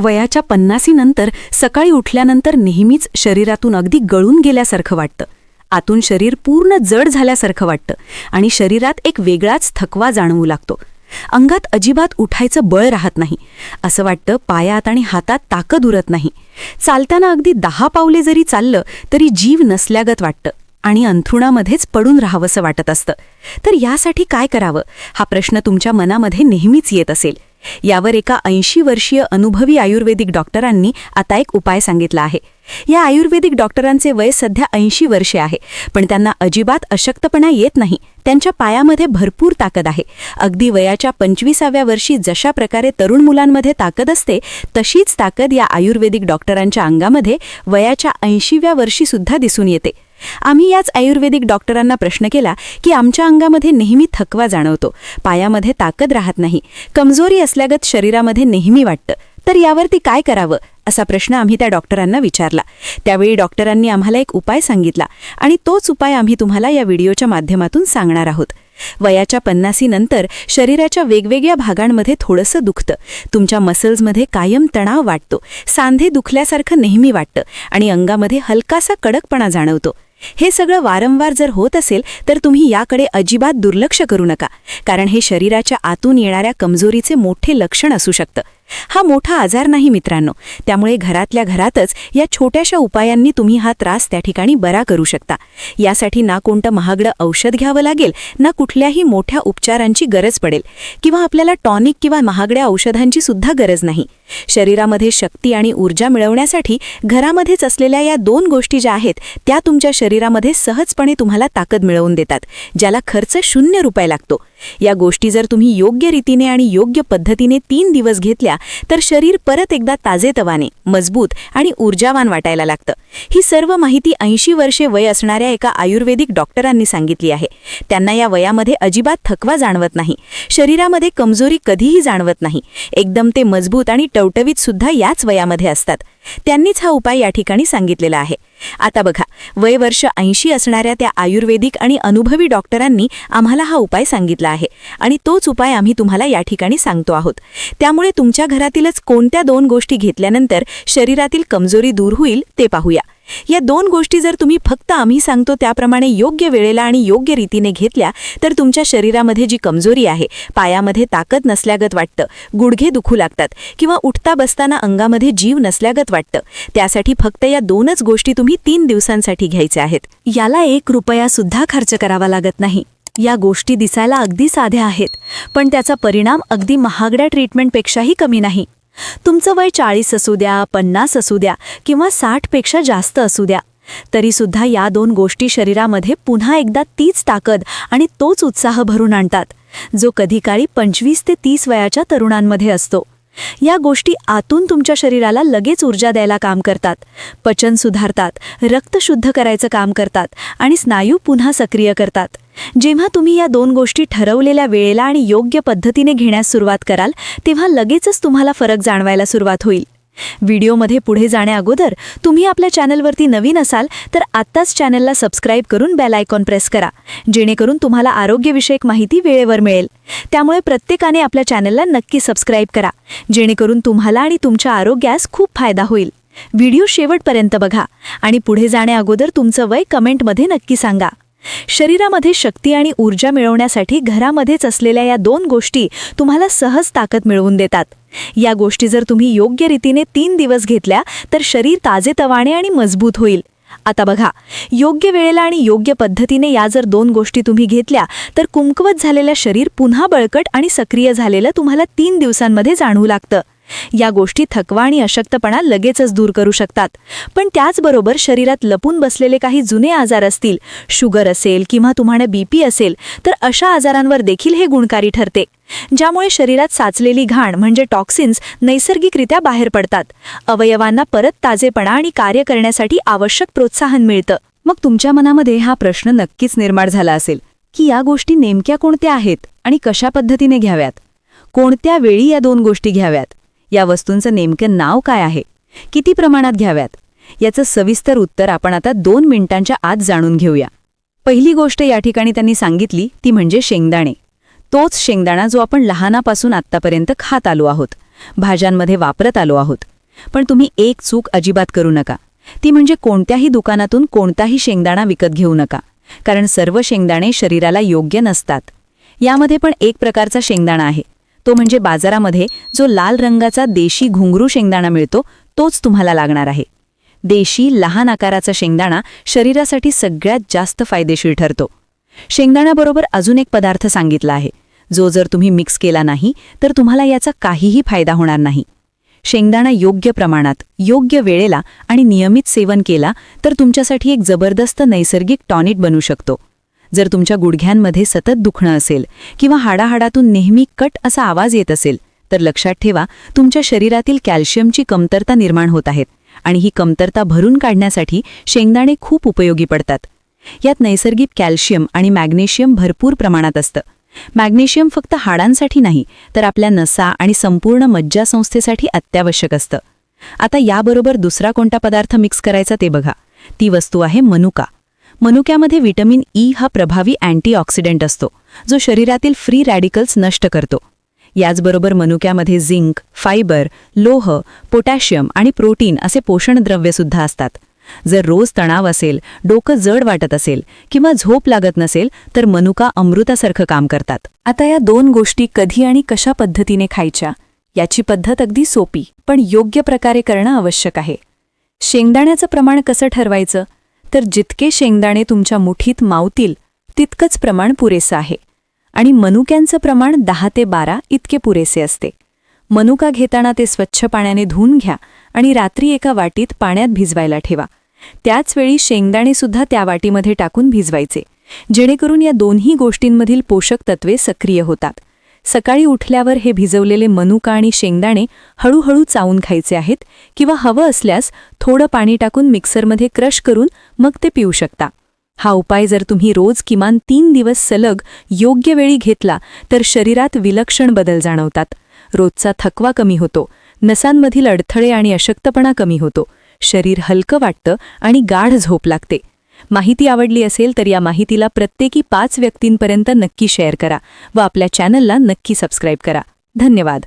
वयाच्या पन्नासीनंतर सकाळी उठल्यानंतर नेहमीच शरीरातून अगदी गळून गेल्यासारखं वाटतं. आतून शरीर पूर्ण जड झाल्यासारखं वाटतं आणि शरीरात एक वेगळाच थकवा जाणवू लागतो. अंगात अजिबात उठायचं बळ राहत नाही. असं वाटतं पायात आणि हातात ताकद उरत नाही. चालताना अगदी दहा पावले जरी चाललं तरी जीव नसल्यागत वाटतं आणि अंथरुणामध्येच पडून राहावंसं वाटत असतं. तर यासाठी काय करावं? हा प्रश्न तुमच्या मनामध्ये नेहमीच येत असेल. यावर एका ऐंशी वर्षीय अनुभवी आयुर्वेदिक डॉक्टरांनी आता एक उपाय सांगितला आहे. या आयुर्वेदिक डॉक्टरांचे वय सध्या ऐंशी वर्षे आहे पण त्यांना अजिबात अशक्तपणा येत नाही. त्यांच्या पायामध्ये भरपूर ताकद आहे. अगदी वयाच्या पंचवीसाव्या वर्षी जशा प्रकारे तरुण मुलांमध्ये ताकद असते तशीच ताकद या आयुर्वेदिक डॉक्टरांच्या अंगामध्ये वयाच्या ऐंशीव्या वर्षी सुद्धा दिसून येते. आम्ही याच आयुर्वेदिक डॉक्टरांना प्रश्न केला की आमच्या अंगामध्ये नेहमी थकवा जाणवतो. पायामध्ये ताकद राहत नाही. कमजोरी असल्यागत शरीरामध्ये नेहमी वाटतं. तर यावरती काय करावं? असा प्रश्न आम्ही त्या डॉक्टरांना विचारला. त्यावेळी डॉक्टरांनी आम्हाला एक उपाय सांगितला आणि तोच उपाय आम्ही तुम्हाला या व्हिडिओच्या माध्यमातून सांगणार आहोत. वयाच्या पन्नासीनंतर शरीराच्या वेगवेगळ्या भागांमध्ये थोडंसं दुखतं. तुमच्या मसल्समध्ये कायम तणाव वाटतो. सांधे दुखल्यासारखं नेहमी वाटतं आणि अंगामध्ये हलकासा कडकपणा जाणवतो. हे सगळं वारंवार जर होत असेल तर तुम्ही याकडे अजिबात दुर्लक्ष करू नका. कारण हे शरीराच्या आतून येणाऱ्या कमजोरीचे मोठे लक्षण असू शकतं. हा मोठा आजार नाही मित्रांनो. त्यामुळे घरातल्या घरातच या छोट्याशा उपायांनी तुम्ही हा त्रास त्या ठिकाणी बरा करू शकता. यासाठी ना कोणतं महागडं औषध घ्यावं लागेल ना कुठल्याही मोठ्या उपचारांची गरज पडेल किंवा आपल्याला टॉनिक किंवा महागड्या औषधांची सुद्धा गरज नाही. शरीरामध्ये शक्ती आणि ऊर्जा मिळवण्यासाठी घरामध्येच असलेल्या या दोन गोष्टी ज्या आहेत त्या तुमच्या शरीरामध्ये सहजपणे तुम्हाला ताकद मिळवून देतात ज्याला खर्च शून्य रुपये लागतो. या गोष्टी जर तुम्ही योग्य रीतीने आणि योग्य पद्धतीने तीन दिवस घेतल्या तर शरीर परत एकदा ताजेतवाने मजबूत आणि ऊर्जावान वाटायला लागतं. ही सर्व माहिती ऐंशी वर्षे वय असणाऱ्या एका आयुर्वेदिक डॉक्टरांनी सांगितली आहे. त्यांना या वयामध्ये अजिबात थकवा जाणवत नाही. शरीरामध्ये कमजोरी कधीही जाणवत नाही. एकदम ते मजबूत आणि टवटवीत सुद्धा याच वयामध्ये असतात. त्यांनीच हा उपाय या ठिकाणी सांगितलेला आहे. आता बघा वय वर्ष ऐंशी असणाऱ्या त्या आयुर्वेदिक आणि अनुभवी डॉक्टरांनी आम्हाला हा उपाय सांगितला आहे आणि तोच उपाय आम्ही तुम्हाला या ठिकाणी सांगतो आहोत. त्यामुळे तुमच्या घरातीलच कोणत्या दोन गोष्टी घेतल्यानंतर शरीरातील कमजोरी दूर होईल ते पाहूया. या दोन गोष्टी जर तुम्ही फक्त आम्ही सांगतो त्याप्रमाणे योग्य वेळेला आणि योग्य रीतीने घेतल्या तर तुमच्या शरीरामध्ये जी कमजोरी आहे पायामध्ये ताकद नसल्यागत वाटतं गुडघे दुखू लागतात किंवा उठता बसताना अंगामध्ये जीव नसल्यागत वाटतं. त्यासाठी फक्त या दोनच गोष्टी तुम्ही तीन दिवसांसाठी घ्यायच्या आहेत. याला एक रुपया सुद्धा खर्च करावा लागत नाही. या गोष्टी दिसायला अगदी साध्या आहेत पण त्याचा परिणाम अगदी महागड्या ट्रीटमेंटपेक्षाही कमी नाही. तुमचं वय चाळीस असू द्या पन्नास असू द्या किंवा साठपेक्षा जास्त असू द्या. तरीसुद्धा या दोन गोष्टी शरीरामध्ये पुन्हा एकदा तीच ताकद आणि तोच उत्साह भरून आणतात जो कधीकाळी पंचवीस ते तीस वयाच्या तरुणांमध्ये असतो. या गोष्टी आतून तुमच्या शरीराला लगेच ऊर्जा द्यायला काम करतात पचन सुधारतात रक्त शुद्ध करायचं काम करतात आणि स्नायू पुन्हा सक्रिय करतात. जेव्हा तुम्ही या दोन गोष्टी ठरवलेल्या वेळेला आणि योग्य पद्धतीने घेण्यास सुरुवात कराल तेव्हा लगेचच तुम्हाला फरक जाणवायला सुरुवात होईल. व्हिडिओमध्ये पुढे जाण्याअगोदर तुम्ही आपल्या चॅनलवरती नवीन असाल तर आत्ताच चॅनलला सबस्क्राईब करून बेल आयकॉन प्रेस करा जेणेकरून तुम्हाला आरोग्यविषयक माहिती वेळेवर मिळेल. त्यामुळे प्रत्येकाने आपल्या चॅनलला नक्की सबस्क्राईब करा जेणेकरून तुम्हाला आणि तुमच्या आरोग्यास खूप फायदा होईल. व्हिडिओ शेवटपर्यंत बघा आणि पुढे जाण्याअगोदर तुमचं वय कमेंटमध्ये नक्की सांगा. शरीरामध्ये शक्ती आणि ऊर्जा मिळवण्यासाठी घरामध्येच असलेल्या या दोन गोष्टी तुम्हाला सहज ताकद मिळवून देतात. या गोष्टी जर तुम्ही योग्य रीतीने तीन दिवस घेतल्या तर शरीर ताजेतवाने आणि मजबूत होईल. आता बघा योग्य वेळेला आणि योग्य पद्धतीने या जर दोन गोष्टी तुम्ही घेतल्या तर कुंकवत झालेलं शरीर पुन्हा बळकट आणि सक्रिय झालेलं तुम्हाला तीन दिवसांमध्ये जाणवू लागतं. या गोष्टी थकवा आणि अशक्तपणा लगेचच दूर करू शकतात. पण त्याचबरोबर शरीरात लपून बसलेले काही जुने आजार असतील शुगर असेल किंवा तुम्हाला बीपी असेल तर अशा आजारांवर देखील हे गुणकारी ठरते. ज्यामुळे शरीरात साचलेली घाण म्हणजे टॉक्सिन्स नैसर्गिकरित्या बाहेर पडतात. अवयवांना परत ताजेपणा आणि कार्य करण्यासाठी आवश्यक प्रोत्साहन मिळतं. मग तुमच्या मनामध्ये हा प्रश्न नक्कीच निर्माण झाला असेल की या गोष्टी नेमक्या कोणत्या आहेत आणि कशा पद्धतीने घ्याव्यात? कोणत्या वेळी या दोन गोष्टी घ्याव्यात? या वस्तूंचं नेमकं नाव काय आहे? किती प्रमाणात घ्याव्यात? याचं सविस्तर उत्तर आपण आता दोन मिनिटांच्या आत जाणून घेऊया. पहिली गोष्ट या ठिकाणी त्यांनी सांगितली ती म्हणजे शेंगदाणे. तोच शेंगदाणा जो आपण लहानापासून आत्तापर्यंत खात आलो आहोत. भाज्यांमध्ये वापरत आलो आहोत. पण तुम्ही एक चूक अजिबात करू नका. ती म्हणजे कोणत्याही दुकानातून कोणताही शेंगदाणा विकत घेऊ नका. कारण सर्व शेंगदाणे शरीराला योग्य नसतात. यामध्ये पण एक प्रकारचा शेंगदाणा आहे. तो म्हणजे बाजारामध्ये जो लाल रंगाचा देशी घुंगरू शेंगदाणा मिळतो तोच तुम्हाला लागणार आहे. देशी लहान आकाराचा शेंगदाणा शरीरासाठी सगळ्यात जास्त फायदेशीर ठरतो. शेंगदाण्याबरोबर अजून एक पदार्थ सांगितला आहे. जो जर तुम्ही मिक्स केला नाही तर तुम्हाला याचा काहीही फायदा होणार नाही. शेंगदाणा योग्य प्रमाणात योग्य वेळेला आणि नियमित सेवन केला तर तुमच्यासाठी एक जबरदस्त नैसर्गिक टॉनिक बनू शकतो. जर तुमच्या गुडघ्यांमध्ये सतत दुखणं असेल किंवा हाडाहाडातून नेहमी कट असा आवाज येत असेल तर लक्षात ठेवा तुमच्या शरीरातील कॅल्शियमची कमतरता निर्माण होत आहेत आणि ही कमतरता भरून काढण्यासाठी शेंगदाणे खूप उपयोगी पडतात. यात नैसर्गिक कॅल्शियम आणि मॅग्नेशियम भरपूर प्रमाणात असतं. मॅग्नेशियम फक्त हाडांसाठी नाही तर आपल्या नसा आणि संपूर्ण मज्जासंस्थेसाठी अत्यावश्यक असतं. आता याबरोबर दुसरा कोणता पदार्थ मिक्स करायचा ते बघा. ती वस्तू आहे मनुका. मनुक्यामध्ये व्हिटॅमिन ई हा प्रभावी अँटीऑक्सिडंट असतो जो शरीरातील फ्री रॅडिकल्स नष्ट करतो. याचबरोबर मनुक्यामध्ये झिंक फायबर लोह पोटॅशियम आणि प्रोटीन असे पोषणद्रव्यसुद्धा असतात. जर रोज तणाव असेल डोकं जड वाटत असेल किंवा झोप लागत नसेल तर मनुका अमृतासारखं काम करतात. आता या दोन गोष्टी कधी आणि कशा पद्धतीने खायच्या याची पद्धत अगदी सोपी पण योग्य प्रकारे करणं आवश्यक आहे. शेंगदाण्याचं प्रमाण कसं ठरवायचं? तर जितके शेंगदाणे तुमच्या मुठीत मावतील तितकंच प्रमाण पुरेसं आहे. आणि मनुक्यांचं प्रमाण दहा ते बारा इतके पुरेसे असते. मनुका घेताना ते स्वच्छ पाण्याने धुवून घ्या आणि रात्री एका वाटीत पाण्यात भिजवायला ठेवा. त्याचवेळी शेंगदाणेसुद्धा त्या वाटीमध्ये टाकून भिजवायचे जेणेकरून या दोन्ही गोष्टींमधील पोषक तत्वे सक्रिय होतात. सकाळी उठल्यावर हे भिजवलेले मनुका आणि शेंगदाणे हळूहळू चावून खायचे आहेत किंवा हवं असल्यास थोडं पाणी टाकून मिक्सरमध्ये क्रश करून मग ते पिऊ शकता. हा उपाय जर तुम्ही रोज किमान तीन दिवस सलग योग्य वेळी घेतला तर शरीरात विलक्षण बदल जाणवतात. रोजचा थकवा कमी होतो नसांमधील अडथळे आणि अशक्तपणा कमी होतो. शरीर हलकं वाटतं आणि गाढ झोप लागते. माहिती आवडली असेल तर या माहितीला प्रत्येकी पाच व्यक्तींपर्यंत नक्की शेअर करा व आपल्या चॅनलला नक्की सबस्क्राईब करा. धन्यवाद.